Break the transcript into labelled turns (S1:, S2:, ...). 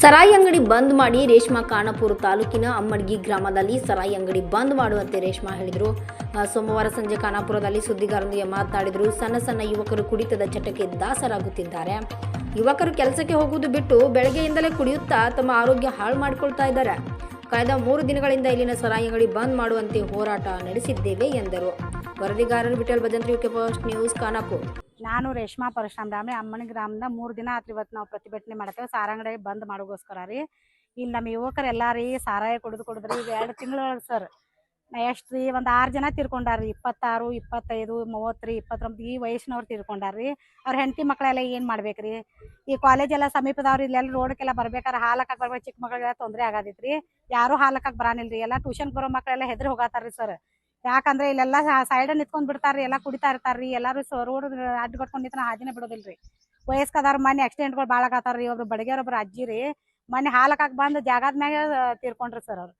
S1: ಸರಾಯಿ ಅಂಗಡಿ ಬಂದ್ ಮಾಡಿ ರೇಷ್ಮಾ ಖಾನಾಪುರ ತಾಲೂಕಿನ ಅಮ್ಮಡ್ಗಿ ಗ್ರಾಮದಲ್ಲಿ ಸರಾಯಿ ಅಂಗಡಿ ಬಂದ್ ಮಾಡುವಂತೆ ರೇಷ್ಮಾ ಹೇಳಿದರು. ಸೋಮವಾರ ಸಂಜೆ ಖಾನಾಪುರದಲ್ಲಿ ಸುದ್ದಿಗಾರರೊಂದಿಗೆ ಮಾತನಾಡಿದರು. ಸಣ್ಣ ಸಣ್ಣ ಯುವಕರು ಕುಡಿತದ ಚಟಕ್ಕೆ ದಾಸರಾಗುತ್ತಿದ್ದಾರೆ. ಯುವಕರು ಕೆಲಸಕ್ಕೆ ಹೋಗುವುದು ಬಿಟ್ಟು ಬೆಳಗ್ಗೆಯಿಂದಲೇ ಕುಡಿಯುತ್ತಾ ತಮ್ಮ ಆರೋಗ್ಯ ಹಾಳು ಮಾಡಿಕೊಳ್ತಾ ಇದ್ದಾರೆ. ಕಳೆದ ಮೂರು ದಿನಗಳಿಂದ ಇಲ್ಲಿನ ಸರಾಯಿ ಅಂಗಡಿ ಬಂದ್ ಮಾಡುವಂತೆ ಹೋರಾಟ ನಡೆಸಿದ್ದೇವೆ ಎಂದರು. ವರದಿಗಾರರು, ವಿಠಲ್ ಭಜಂತ್ರಿ ಫಸ್ಟ್ ನ್ಯೂಸ್, ಖಾನಾಪುರ್.
S2: ನಾನು ರೇಷ್ಮಾ ಪರಶುರಾಮರಾಮೆ ಅಮ್ಮನ ಗ್ರಾಮದ ಮೂರು ದಿನ ಆತ್ರಿ ಇವತ್ತು ನಾವು ಪ್ರತಿಭಟನೆ ಮಾಡತ್ತೇವೆ. ಸಾರಂಗಡಿ ಬಂದ್ ಮಾಡೋಗೋಸ್ಕರ ರೀ. ಇಲ್ಲಿ ನಮ್ಮ ಯುವಕರೆಲ್ಲ ರೀ ಸಾರಾಯ ಕುಡಿದು ಕುಡಿದ್ರಿ. ಈಗ ಎರಡು ತಿಂಗಳು ಸರ್. ಎಷ್ಟು ರೀ, ಒಂದು ಆರು ಜನ ತೀರ್ಕೊಂಡಾರ್ರಿ ಇಪ್ಪತ್ತಾರು, ಇಪ್ಪತ್ತೈದು, ಮೂವತ್ತು ರೀ ಇಪ್ಪತ್ತೊಂಬತ್ತು ಈ ವಯಸ್ಸಿನವ್ರು ತೀರ್ಕೊಂಡಾರ್ರಿ ಅವ್ರ ಹೆಂಡತಿ ಮಕ್ಕಳೆಲ್ಲ ಏನು ಮಾಡ್ಬೇಕ್ರಿ? ಈ ಕಾಲೇಜೆಲ್ಲ ಸಮೀಪದವ್ರು ಇಲ್ಲೆಲ್ಲ ರೋಡ್ಗೆಲ್ಲ ಬರ್ಬೇಕಾದ್ರೆ ಹಾಲಕ್ಕೆ ಬರ್ಬೇಕು ಚಿಕ್ಕ ಮಕ್ಕಳಿಗೆಲ್ಲ ತೊಂದರೆ ಆಗತೈತ್ರಿ ಯಾರು ಹಾಲಕ್ಕೆ ಬರಾನಿಲ್ರಿ. ಎಲ್ಲ ಟ್ಯೂಷನ್ ಬರೋ ಮಕ್ಕಳೆಲ್ಲ ಹೆದ್ರಿ ಹೋಗತ್ತಾರ್ರಿ ಸರ್. ಯಾಕಂದ್ರೆ ಇಲ್ಲೆಲ್ಲ ಸೈಡ್ ನಿತ್ಕೊಂಡ್ ಬಿಡ್ತಾರ್ರಿ, ಎಲ್ಲಾ ಕುಡಿತಾ ಇರ್ತಾರ್ರಿ, ಎಲ್ಲಾರು ರೋಡ್ ಅಡ್ಡ ಕಟ್ಕೊಂಡ್ ನಿಂತ ಹಾದಿನೇ ಬಿಡೋದಿಲ್ರಿ. ವಯಸ್ಕದಾರ ಮನೆ ಆಕ್ಸಿಡೆಂಟ್ಗಳು ಭಾಳ ಆಗತ್ತಾರ್ರಿ ಒಬ್ರು ಒಬ್ರು ಅಜ್ಜಿ ರೀ ಮೊನ್ನೆ ಹಾಲಕ್ಕಾಗ ಬಂದು ಜಾಗದ ಮ್ಯಾಗ ತೀರ್ಕೊಂಡ್ರಿ ಸರ್ ಅವ್ರು.